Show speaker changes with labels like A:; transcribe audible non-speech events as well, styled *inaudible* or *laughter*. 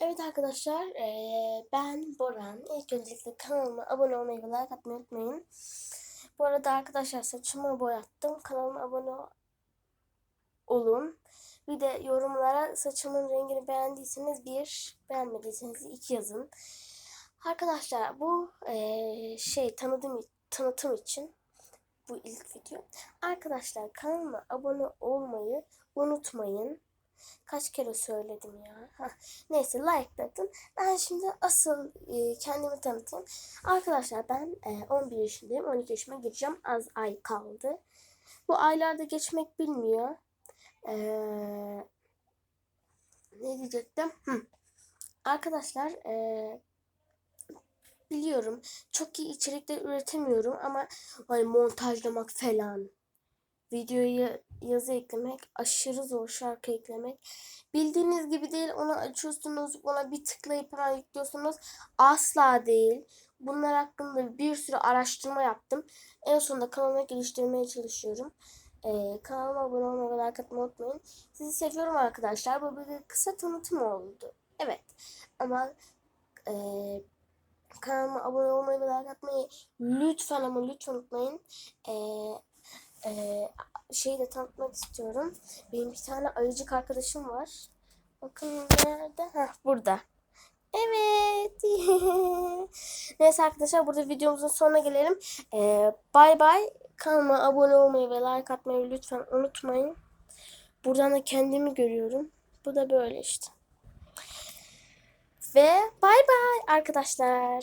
A: Evet arkadaşlar, eee, ben Boran. İlk öncelikle kanalıma abone olmayı ve like atmayı unutmayın. Bu arada arkadaşlar saçımı boyattım. Kanalıma abone olun. Bir de yorumlara saçımın rengini beğendiyseniz bir, beğenmediyseniz iki yazın. Arkadaşlar bu eee, şey tanıdığım tanıtım için bu ilk video. Arkadaşlar kanalıma abone olmayı unutmayın. Kaç kere söyledim ya. Hah, Neyse like'ladın. Ben şimdi asıl e, kendimi tanıtayım. Arkadaşlar ben e, 11 yaşındayım. 12 yaşıma gireceğim. Az ay kaldı. Bu aylarda geçmek bilmiyor. Ee, ne diyecektim? Hı. Arkadaşlar e, biliyorum çok iyi içerikler üretemiyorum ama hani montajlamak falan videoya yazı eklemek aşırı zor şarkı eklemek. Bildiğiniz gibi değil onu açıyorsunuz ona bir tıklayıp hemen yüklüyorsunuz. Asla değil. Bunlar hakkında bir sürü araştırma yaptım. En sonunda kanalıma geliştirmeye çalışıyorum. Ee, kanalıma abone olmayı ve like atmayı unutmayın. Sizi seviyorum arkadaşlar. Bu bir kısa tanıtım oldu. Evet. Ama eee kanalıma abone olmayı ve like atmayı lütfen ama lütfen unutmayın. Eee eee şeyi de tanıtmak istiyorum. Benim bir tane ayıcık arkadaşım var. Bakın nerede? Heh, burada. Evet. *laughs* Neyse arkadaşlar burada videomuzun sonuna gelelim. Ee, bay bay. Kanalıma abone olmayı ve like atmayı lütfen unutmayın. Buradan da kendimi görüyorum. Bu da böyle işte. Ve bay bay arkadaşlar.